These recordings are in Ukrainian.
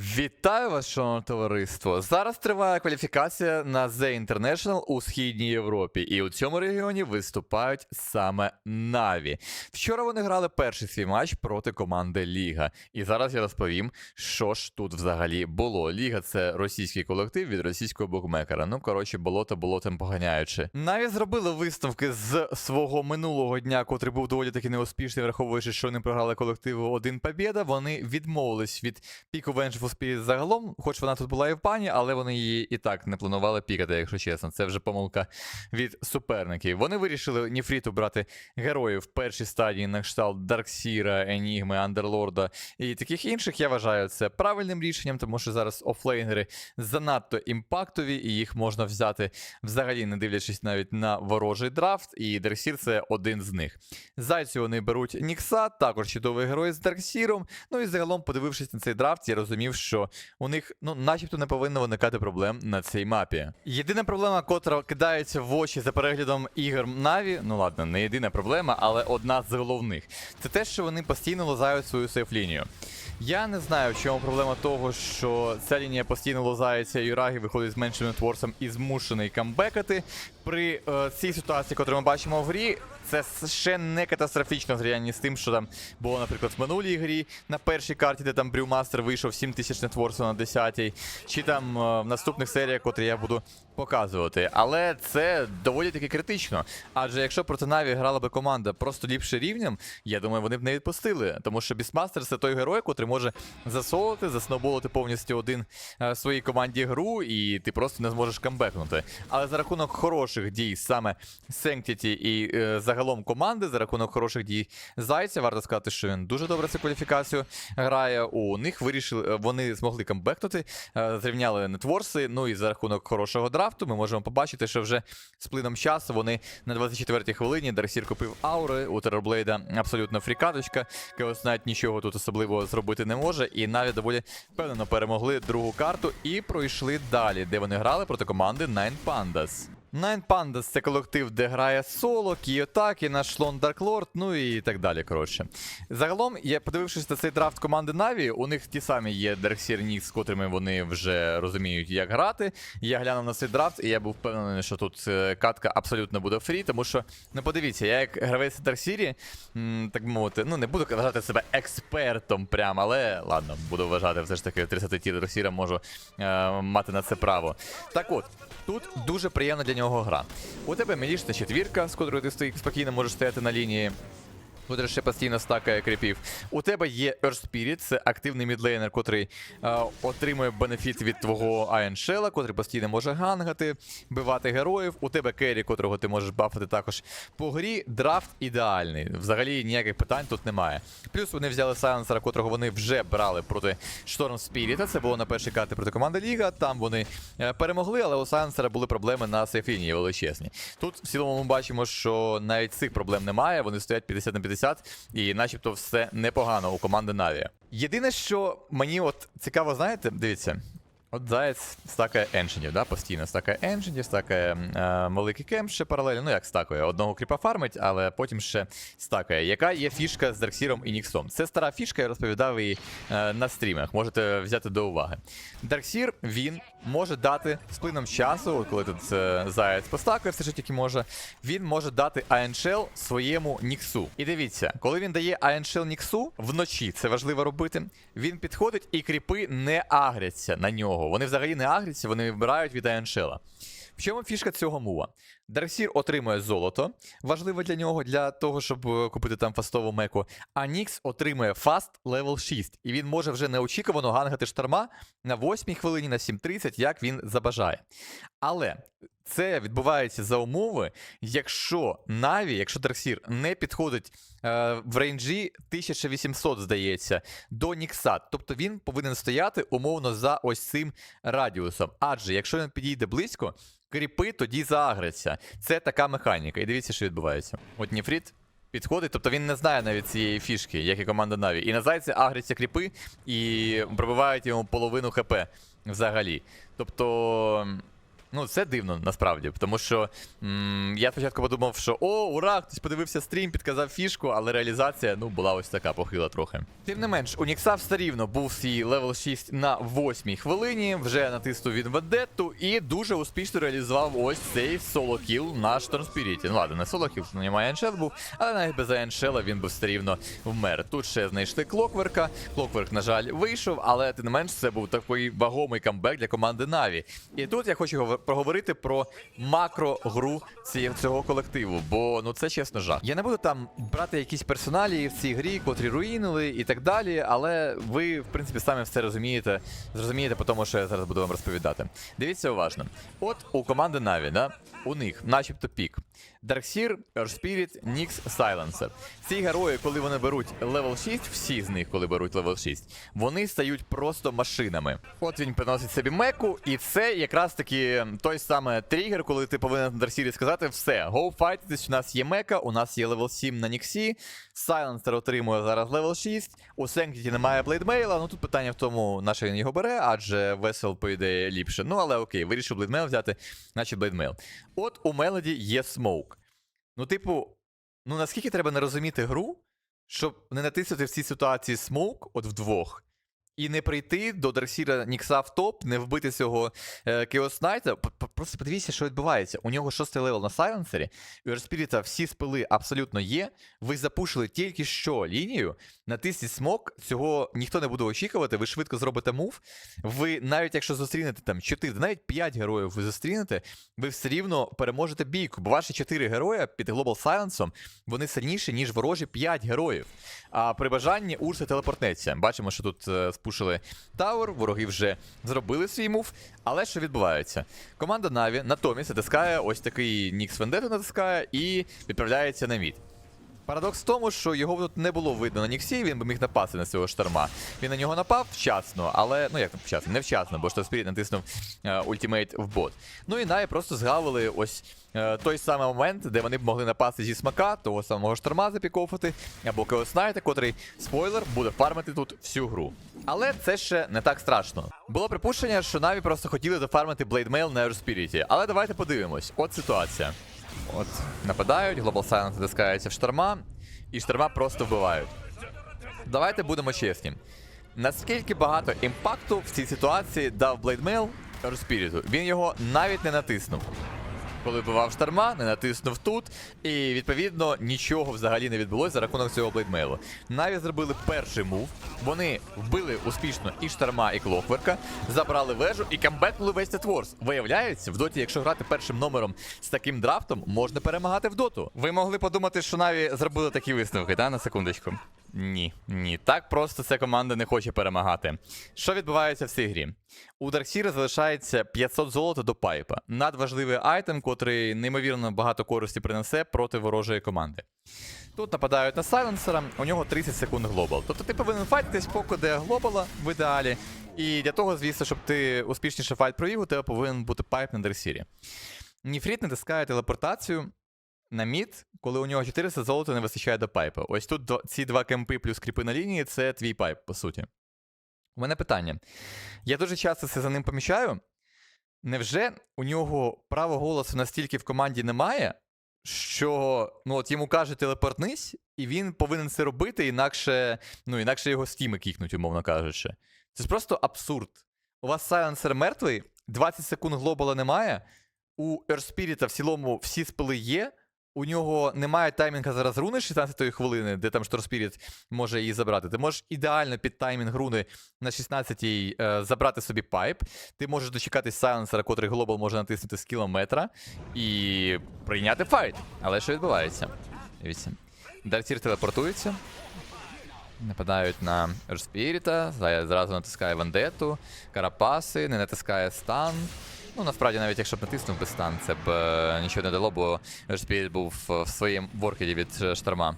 Вітаю вас, шановне товариство! Зараз триває кваліфікація на The International у східній Європі, і у цьому регіоні виступають саме Наві. Вчора вони грали перший свій матч проти команди Ліга. І зараз я розповім, що ж тут взагалі було. Ліга це російський колектив від російського букмекера. Ну коротше, болото болотом поганяючи. Наві зробили висновки з свого минулого дня, котрий був доволі таки неуспішний, враховуючи, що вони програли колективу один побєда. Вони відмовились від піку Vengeful Spirit загалом, хоч вона тут була і в пані, але вони її і так не планували пікати, якщо чесно. Це вже помилка від суперників. Вони вирішили Ніфріту брати героїв в першій стадії на кшталт Дарксіра, Енігми, Андерлорда і таких інших. Я вважаю це правильним рішенням, тому що зараз офлейнери занадто імпактові, і їх можна взяти взагалі, не дивлячись навіть на ворожий драфт. І Дарксір це один з них. Зайцю вони беруть Нікса, також чудовий герой з Дарксіром. Ну і загалом, подивившись на цей драфт, я розумів, що у них ну, начебто не повинно виникати проблем на цій мапі. Єдина проблема, котра кидається в очі за переглядом ігор Наві, ну ладно, не єдина проблема, але одна з головних. Це те, що вони постійно лазають свою сейф-лінію. Я не знаю, в чому проблема того, що ця лінія постійно лозається, Юрагі виходить з меншим нетворсом і змушений камбекати. При е, цій ситуації, яку ми бачимо в грі, це ще не катастрофічно в зрівнянні з тим, що там було, наприклад, в минулій грі на першій карті, де там Брюмастер вийшов 7000 нетворсу на 10-й, чи там е, в наступних серіях, котрі я буду показувати. Але це доволі таки критично. Адже якщо проти Наві грала би команда просто ліпше рівнем, я думаю, вони б не відпустили. Тому що Бісмастер це той герой, котрий може засолити, засноболити повністю один е, своїй команді гру, і ти просто не зможеш камбекнути. Але за рахунок хороших дій саме Sanctity і е, загалом команди, за рахунок хороших дій Зайця, варто сказати, що він дуже добре цю кваліфікацію грає. У них вирішили, е, вони змогли камбекнути, е, зрівняли нетворси. Ну і за рахунок хорошого драфту ми можемо побачити, що вже з плином часу вони на 24-й хвилині Дарсір купив аури у Терорблейда абсолютно фрікаточка. Кеос навіть нічого тут особливо зробити не може. І навіть доволі впевнено перемогли другу карту і пройшли далі, де вони грали проти команди Nine Pandas. Nine Pandas це колектив, де грає соло, Кіотакі, наш шлон Lord, ну і так далі. Коротше. Загалом, я подивившись на цей драфт команди Na'Vi, у них ті самі є Darkseer Nix, з котрими вони вже розуміють, як грати. Я глянув на цей драфт, і я був впевнений, що тут е, катка абсолютно буде фрі, тому що, ну подивіться, я як гравець Дарксірі, так мовити, ну не буду вважати себе експертом прям, але ладно, буду вважати все ж таки 30 ті Дарксіра можу е, мати на це право. Так от, тут дуже приємна для нього гра. У тебе мілішна четвірка, з котрою ти спокійно можеш стояти на лінії. Котрий ще постійно стакає кріпів. У тебе є Earth Spirit, це активний мідлейнер, котрий е, отримує бенефіт від твого Shell, котрий постійно може гангати, бивати героїв. У тебе керрі, котрого ти можеш бафати також по грі. Драфт ідеальний. Взагалі ніяких питань тут немає. Плюс вони взяли сайленсера, котрого вони вже брали проти Storm Spirit. Це було на першій карті проти команди Ліга. Там вони е, перемогли, але у сайленсера були проблеми на сейфлінії величезні. Тут в цілому ми бачимо, що навіть цих проблем немає. Вони стоять 50 на 50 і начебто все непогано у команди Наві. Єдине, що мені от цікаво, знаєте, дивіться. От Заєць стакає еншенів, да, постійно стакає еншенів, стакає е, великий кемп ще паралельно. Ну як стакає, одного кріпа фармить, але потім ще стакає. Яка є фішка з Дарксіром і Ніксом? Це стара фішка, я розповідав її е, на стрімах. Можете взяти до уваги. Дарксір він може дати з плином часу, коли тут е, Заєць постакає, все що тільки може. Він може дати Iron своєму Ніксу. І дивіться, коли він дає Iron Ніксу вночі, це важливо робити. Він підходить і кріпи не агряться на нього. Вони взагалі не агряться, вони вибирають від Айоншела. В чому фішка цього мува? Дарксір отримує золото, важливо для нього, для того, щоб е, купити там фастову меку. А Нікс отримує фаст левел 6. І він може вже неочікувано гангати шторма на 8 хвилині, на 7.30, як він забажає. Але це відбувається за умови, якщо Наві, якщо Дарксір не підходить е, в рейнджі 1800, здається, до Нікса. Тобто він повинен стояти умовно за ось цим радіусом. Адже якщо він підійде близько, кріпи тоді заагряться. Це така механіка. І дивіться, що відбувається. От Ніфріт підходить, тобто він не знає навіть цієї фішки, як і команда Наві. І на зайці агряться кріпи і пробивають йому половину ХП взагалі. Тобто. Ну, це дивно насправді, тому що м, я спочатку подумав, що о, ура, хтось подивився стрім, підказав фішку, але реалізація ну, була ось така похила трохи. Тим не менш, у Нікса все рівно був свій левел 6 на 8 хвилині, вже натиснув він ведетту і дуже успішно реалізував ось цей соло кіл на Штормспіріті. Ну ладно, не соло кіл, тому немає Еншел був, але навіть без Еншела він би все рівно вмер. Тут ще знайшли Клокверка. Клокверк, на жаль, вийшов, але тим не менш це був такий вагомий камбек для команди Наві. І тут я хочу проговорити про макро-гру цього колективу, бо ну це чесно жах. Я не буду там брати якісь персоналі в цій грі, котрі руїнили і так далі, але ви, в принципі, самі все розумієте, зрозумієте по тому, що я зараз буду вам розповідати. Дивіться уважно. От у команди Наві, да, у них, начебто, пік. Earth Spirit, Nyx, Silencer. Ці герої, коли вони беруть левел 6, всі з них, коли беруть левел 6, вони стають просто машинами. От він приносить собі меку, і це якраз таки той самий тригер, коли ти повинен на Дарксірі сказати: все, go файтитись, у нас є мека, у нас є левел 7 на Ніксі, Silencer отримує зараз левел 6, у Sanctity немає блейдмейла. Ну тут питання в тому, на що він його бере, адже весел, по ліпше. Ну але окей, вирішив блейдмейл взяти, наче блейдмейл. От у Мелоді є смоук. Ну, типу, ну наскільки треба не розуміти гру, щоб не натиснути в цій ситуації смоук от вдвох, і не прийти до Дарксіра Нікса в топ, не вбити цього е, п- Просто подивіться, що відбувається. У нього шостий левел на сайленсері, у Ерспіріта всі спили абсолютно є. Ви запушили тільки що лінію, натисніть смок, цього ніхто не буде очікувати, ви швидко зробите мув. Ви навіть якщо зустрінете там 4, навіть 5 героїв ви зустрінете, ви все рівно переможете бійку, бо ваші 4 герої під Global Silence, вони сильніші, ніж ворожі 5 героїв. А при бажанні Урса телепортнеться. Бачимо, що тут спушили Тауер, вороги вже зробили свій мув. Але що відбувається? Команда Наві натомість натискає ось такий Нікс Вендету натискає і відправляється на мід. Парадокс в тому, що його тут не було видно на Ніксі, він би міг напасти на цього шторма. Він на нього напав вчасно, але ну як там вчасно, не вчасно, бо Штормспіріт натиснув е, ультимейт в бот. Ну і Наві просто згавили ось е, той самий момент, де вони б могли напасти зі смака, того самого шторма запікофати, або Кеоснайта, котрий спойлер буде фармити тут всю гру. Але це ще не так страшно. Було припущення, що Наві просто хотіли зафармити Блейдмейл на Aerospirit. Але давайте подивимось. От ситуація. От нападають, Global Silence натискається в шторма, і шторма просто вбивають. Давайте будемо чесні. Наскільки багато імпакту в цій ситуації дав Блейдмейл Розпіріту? Він його навіть не натиснув. Коли вбивав шторма, не натиснув тут, і відповідно нічого взагалі не відбулося за рахунок цього блейдмейлу. Наві зробили перший мув. Вони вбили успішно і шторма, і клокверка, забрали вежу і камбекнули весь цей Ворс. Виявляється, в доті, якщо грати першим номером з таким драфтом, можна перемагати в доту. Ви могли подумати, що Наві зробили такі висновки, та на секундочку. Ні, ні, так просто ця команда не хоче перемагати. Що відбувається в цій грі? У Дарксіра залишається 500 золота до пайпа. Надважливий айтем, котрий неймовірно багато користі принесе проти ворожої команди. Тут нападають на сайленсера, у нього 30 секунд глобал. Тобто ти повинен файтитись, поки де глобала в ідеалі. І для того, звісно, щоб ти успішніше файт провів, у тебе повинен бути пайп на Дарксірі. Ніфріт натискає телепортацію на мід, коли у нього 400 золота не вистачає до пайпа. Ось тут ці два кемпи плюс кріпи на лінії це твій пайп, по суті. У мене питання. Я дуже часто це за ним помічаю. Невже у нього права голосу настільки в команді немає, що ну, от йому каже телепортнись, і він повинен це робити, інакше, ну, інакше його стіми кікнуть, умовно кажучи. Це ж просто абсурд. У вас сайленсер мертвий, 20 секунд глобала немає. У Ерспіріта в цілому всі спили є. У нього немає таймінга зараз руни 16-ї хвилини, де там Штормспіріт може її забрати. Ти можеш ідеально під таймінг руни на 16-й е, забрати собі пайп. Ти можеш дочекатись сайленсера, котрий глобал може натиснути з кілометра, і прийняти файт. Але що відбувається? Дивіться. Дартір телепортується. Нападають на Ерспіріта, зразу натискає вандету, карапаси, не натискає стан. Ну, насправді, навіть якщо б натиснув би стан, це б е, нічого не дало, бо Ерспіріт був е, в своєму воркеті від е, шторма.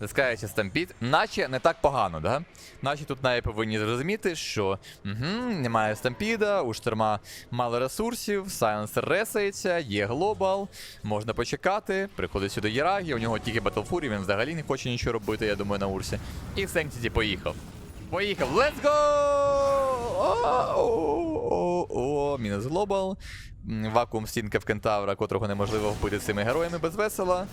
Натискаючи стампід, наче не так погано, да? Наче тут навіть повинні зрозуміти, що угу, немає стампіда, у шторма мало ресурсів, сайленсер ресається, є глобал, можна почекати. Приходить сюди Єрагі, у нього тільки Fury, він взагалі не хоче нічого робити, я думаю, на урсі. І Sanctity поїхав. Поїхав. Let's go! О, мінус Глобал, вакуум стінка в Кентавра, котрого неможливо вбити цими героями без весела.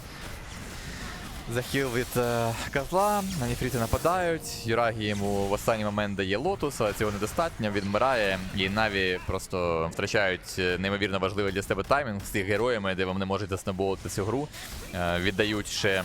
Захил від е, козла, на Ніфріти нападають. Юрагі йому в останній момент дає лотус, але цього недостатньо, він вмирає, і Наві просто втрачають е, неймовірно важливий для себе таймінг з тих героями, де вам не можете заснобовувати цю гру. Е, віддають ще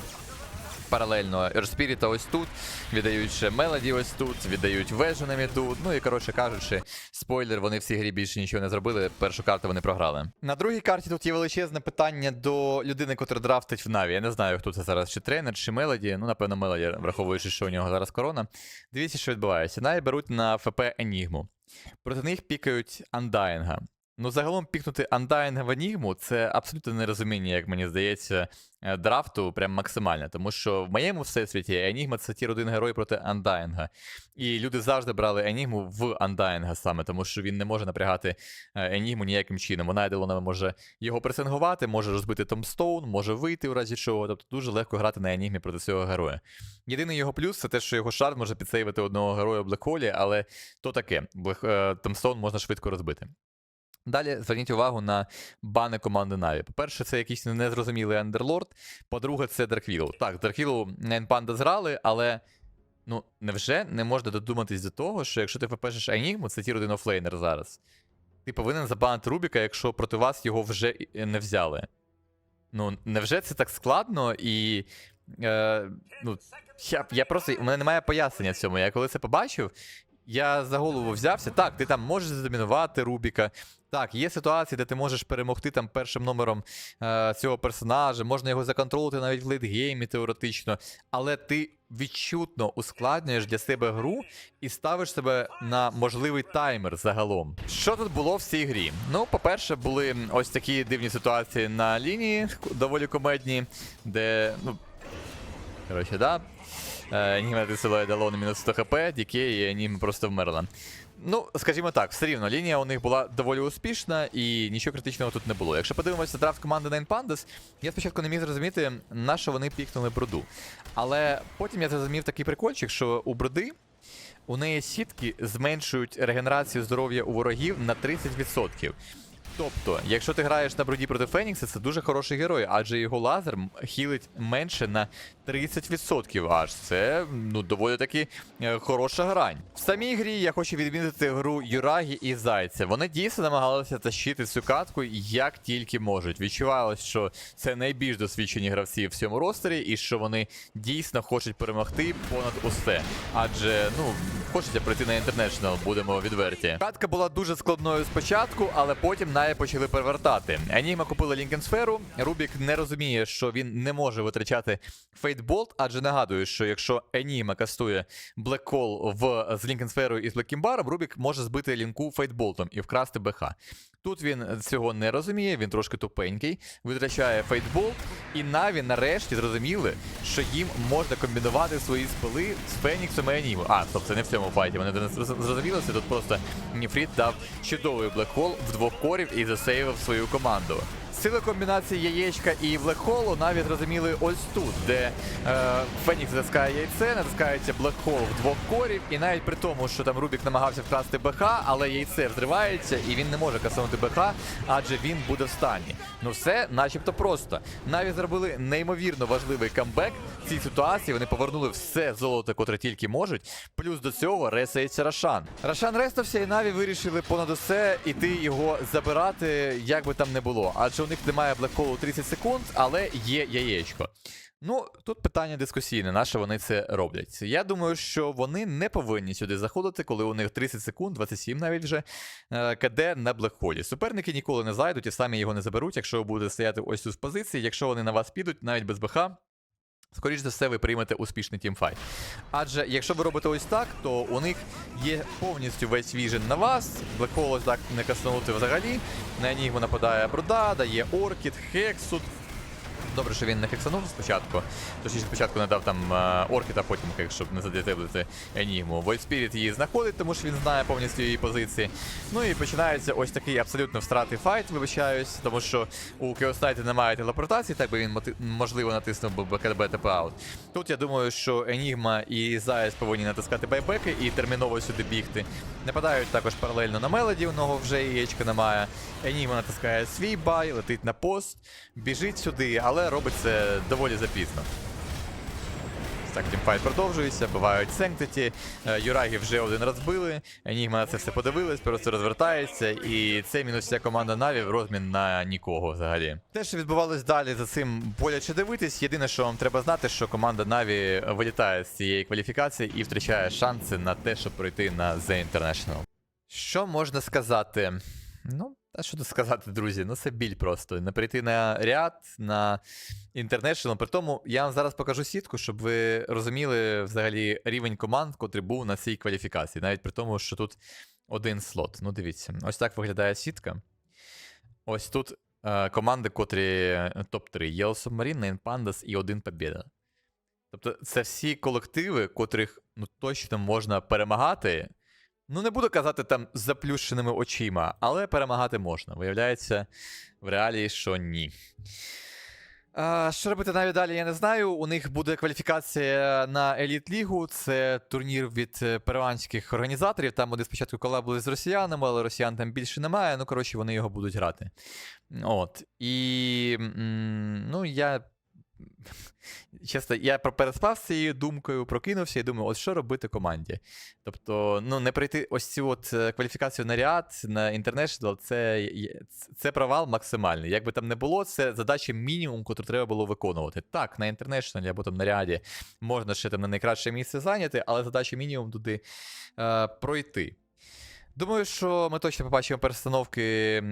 паралельно Ерспіріта ось тут, віддають ще Мелоді ось тут, віддають Веженемі тут. Ну і коротше кажучи, спойлер, вони в цій грі більше нічого не зробили. Першу карту вони програли. На другій карті тут є величезне питання до людини, котра драфтить в Наві. Я не знаю, хто це зараз, чи тренер, чи Мелоді. Ну, напевно, Мелоді, враховуючи, що у нього зараз корона. Дивіться, що відбувається. Наві беруть на ФП Енігму. Проти них пікають Андайнга. Ну, загалом пікнути Undying в Енігму це абсолютно нерозуміння, як мені здається, е, драфту прям максимально. Тому що в моєму всесвіті Енігма це тір один герой проти Undying. І люди завжди брали Енігму в Undying саме, тому що він не може напрягати Енігму ніяким чином. Вона Айделона може його пресингувати, може розбити Томстоун, може вийти у разі чого. Тобто дуже легко грати на Енігмі проти цього героя. Єдиний його плюс це те, що його шард може підсейвити одного героя в Блекхолі, але то таке. Блек- е, Томстоун можна швидко розбити. Далі зверніть увагу на бани команди Наві. По-перше, це якийсь незрозумілий андерлорд. По-друге, це Дарквілл. Так, Дарквіллу Нейнпанда зграли, але ну невже не можна додуматись до того, що якщо ти попишеш Енігму, це тір один офлейнер зараз. Ти повинен забанити Рубіка, якщо проти вас його вже не взяли. Ну, невже це так складно і. Е, ну, я, я просто. У мене немає пояснення цьому. Я коли це побачив, я за голову взявся. Так, ти там можеш задомінувати Рубіка. Так, є ситуації, де ти можеш перемогти там першим номером е, цього персонажа, можна його законтролити навіть в лейтгеймі теоретично, але ти відчутно ускладнюєш для себе гру і ставиш себе на можливий таймер загалом. Що тут було в цій грі? Ну, по-перше, були ось такі дивні ситуації на лінії, доволі комедні, де, ну, коротше, да. Е, Німе натисила дало на мінус 100 хп, дікей, і Німе просто вмерла. Ну, скажімо так, все рівно, лінія у них була доволі успішна і нічого критичного тут не було. Якщо подивимося драфт команди Nine Pandas, я спочатку не міг зрозуміти, на що вони пікнули бруду. Але потім я зрозумів такий прикольчик, що у бруди у неї сітки зменшують регенерацію здоров'я у ворогів на 30%. Тобто, якщо ти граєш на броді проти Фенікса, це дуже хороший герой, адже його лазер хілить менше на 30% аж. Це ну, доволі таки е, хороша грань. В самій грі я хочу відмітити гру Юрагі і Зайця. Вони дійсно намагалися тащити цю катку як тільки можуть. Відчувалось, що це найбільш досвідчені гравці в цьому ростері, і що вони дійсно хочуть перемогти понад усе. Адже, ну, хочеться прийти на інтернешнл, будемо відверті. Катка була дуже складною спочатку, але потім Наї почали перевертати. Енігма купила Лінкенсферу. Рубік не розуміє, що він не може витрачати Фейтболт, адже нагадую, що якщо Енігма кастує Блеккол в з Лінкенсферою і з Блеккімбаром, Рубік може збити лінку Фейтболтом і вкрасти БХ. Тут він цього не розуміє, він трошки тупенький, витрачає фейтбол, і Наві нарешті зрозуміли, що їм можна комбінувати свої спили з Феніксом і Аніму. А, це не в цьому файті. Вони не зрозуміли це. Тут просто Ніфріт дав чудовий блекхол в двох корів і засейвив свою команду. Сили комбінації яєчка і блекхолу навіть зрозуміли ось тут, де е, Фенікс затискає яйце, натискається блекхол в двох корів, і навіть при тому, що там Рубік намагався вкрасти БХ, але яйце взривається, і він не може касувати БХ, адже він буде в стані. Ну все, начебто просто. Навіть зробили неймовірно важливий камбек в цій ситуації. Вони повернули все золото, котре тільки можуть. Плюс до цього ресається Рашан. Рашан рестався, і Наві вирішили понад усе іти його забирати, як би там не було. Адже них немає блекхолу 30 секунд, але є яєчко. Ну, тут питання дискусійне, на що вони це роблять. Я думаю, що вони не повинні сюди заходити, коли у них 30 секунд, 27 навіть вже е, КД на блекхолі. Суперники ніколи не зайдуть і самі його не заберуть, якщо ви будете стояти ось тут в позиції. Якщо вони на вас підуть, навіть без БХ, Скоріше за все, ви приймете успішний тімфайт. Адже якщо ви робите ось так, то у них є повністю весь віжен на вас. Блекхол ось так не каснути взагалі. На нього нападає Бруда, дає Оркід, Хексут. Добре, що він не хексанув спочатку. Точніше, спочатку не дав там е, оркіта, потім хекс, щоб не задетеблити Енігму. Spirit її знаходить, тому що він знає повністю її позиції. Ну і починається ось такий абсолютно встратий файт, вибачаюсь, тому що у Chaos немає телепортації, так би він можливо натиснув би БКДБ ТП аут. Тут я думаю, що Енігма і Заяць повинні натискати байбеки і терміново сюди бігти. Нападають також паралельно на Мелоді, у нього вже яєчка немає. Еніма натискає свій бай, летить на пост, біжить сюди, але робить це доволі запізно. Так, тімфайт продовжується, бувають Сенктиті. Юрагі вже один раз били. Енігма на це все подивилась, просто розвертається. І це мінус вся команда Наві в розмін на нікого взагалі. Те, що відбувалось далі, за цим боляче дивитись. Єдине, що вам треба знати, що команда Наві вилітає з цієї кваліфікації і втрачає шанси на те, щоб пройти на The International. Що можна сказати? Ну, а що тут сказати, друзі? Ну це біль просто. Не прийти на ряд, на International. При тому я вам зараз покажу сітку, щоб ви розуміли взагалі рівень команд, котрий був на цій кваліфікації. Навіть при тому, що тут один слот. Ну, дивіться, ось так виглядає сітка. Ось тут е, команди, котрі топ-3. Yellow Submarine, Nine Pandas і один Побєда. Тобто, це всі колективи, котрих ну, точно можна перемагати. Ну, не буду казати там з заплющеними очима, але перемагати можна. Виявляється, в реалії, що ні. А, що робити навіть далі, я не знаю. У них буде кваліфікація на Еліт Лігу. Це турнір від е, перуанських організаторів. Там вони спочатку колабили з росіянами, але росіян там більше немає. Ну, коротше, вони його будуть грати. От. І. Ну, я. Чесно, я переспав з цією думкою, прокинувся і думаю, от що робити команді. Тобто, ну, не пройти ось цю от е, кваліфікацію на ряд, на International, це, це провал максимальний. Як би там не було, це задача мінімум, яку треба було виконувати. Так, на International або там на ряді можна ще там на найкраще місце зайняти, але задача мінімум туди е, пройти. Думаю, що ми точно побачимо перестановки е,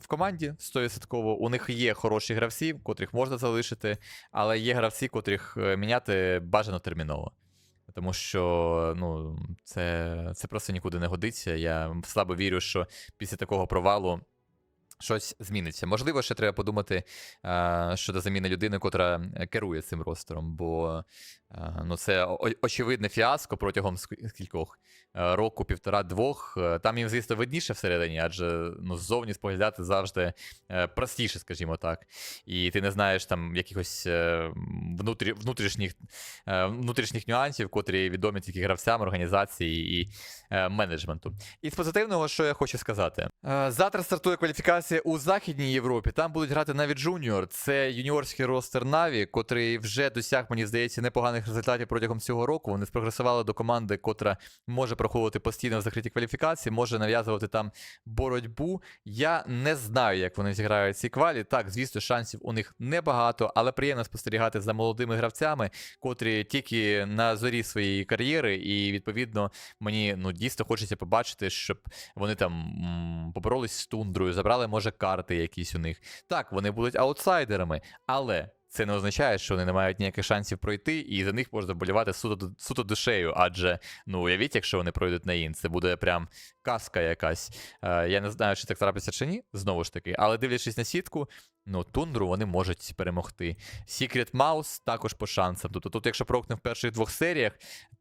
в команді 100%. У них є хороші гравці, котрих можна залишити, але є гравці, котрих е, міняти бажано терміново. Тому що ну, це, це просто нікуди не годиться. Я слабо вірю, що після такого провалу щось зміниться. Можливо, ще треба подумати е, щодо заміни людини, котра е, керує цим ростером, бо ну, це очевидне фіаско протягом ск- скількох е, року, півтора-двох. Е, Там їм, звісно, видніше всередині, адже ну, ззовні споглядати завжди е, простіше, скажімо так. І ти не знаєш там якихось е, внутрі, внутрішніх, е, внутрішніх нюансів, котрі відомі тільки гравцям, організації і е, менеджменту. І з позитивного, що я хочу сказати. Е, Завтра стартує кваліфікація у Західній Європі. Там будуть грати навіть Junior. Це юніорський ростер Наві, котрий вже досяг, мені здається, непоганих результатів протягом цього року. Вони спрогресували до команди, котра може проходити постійно в закритій кваліфікації, може нав'язувати там боротьбу. Я не знаю, як вони зіграють ці квалі. Так, звісно, шансів у них небагато, але приємно спостерігати за молодими гравцями, котрі тільки на зорі своєї кар'єри, і відповідно мені ну дійсно хочеться побачити, щоб вони там поборолись з тундрою, забрали, може, карти якісь у них. Так, вони будуть аутсайдерами, але. Це не означає, що вони не мають ніяких шансів пройти, і за них можна болівати суто, суто душею. Адже, ну, уявіть, якщо вони пройдуть на ін, це буде прям казка якась. Е, я не знаю, чи так трапиться чи ні, знову ж таки, але дивлячись на сітку, ну, тундру вони можуть перемогти. Secret Mouse також по шансам. Тобто тут, якщо прокне в перших двох серіях,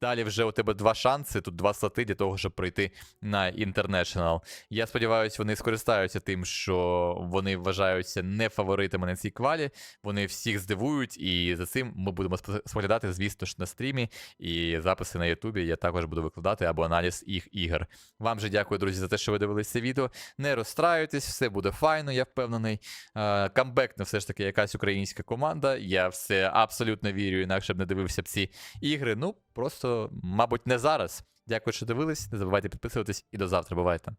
далі вже у тебе два шанси, тут два слоти для того, щоб пройти на International. Я сподіваюся, вони скористаються тим, що вони вважаються не фаворитами на цій квалі. Вони всіх здивують, і за цим ми будемо споглядати, звісно ж, на стрімі. І записи на Ютубі я також буду викладати або аналіз їх ігор. Вам же дякую, друзі, за те, що ви дивилися відео. Не розстраюйтесь, все буде файно, я впевнений. Е, Камбекне все ж таки якась українська команда. Я все абсолютно вірю, інакше б не дивився б ці ігри. Ну, просто, мабуть, не зараз. Дякую, що дивились. Не забувайте підписуватись і до завтра. Бувайте.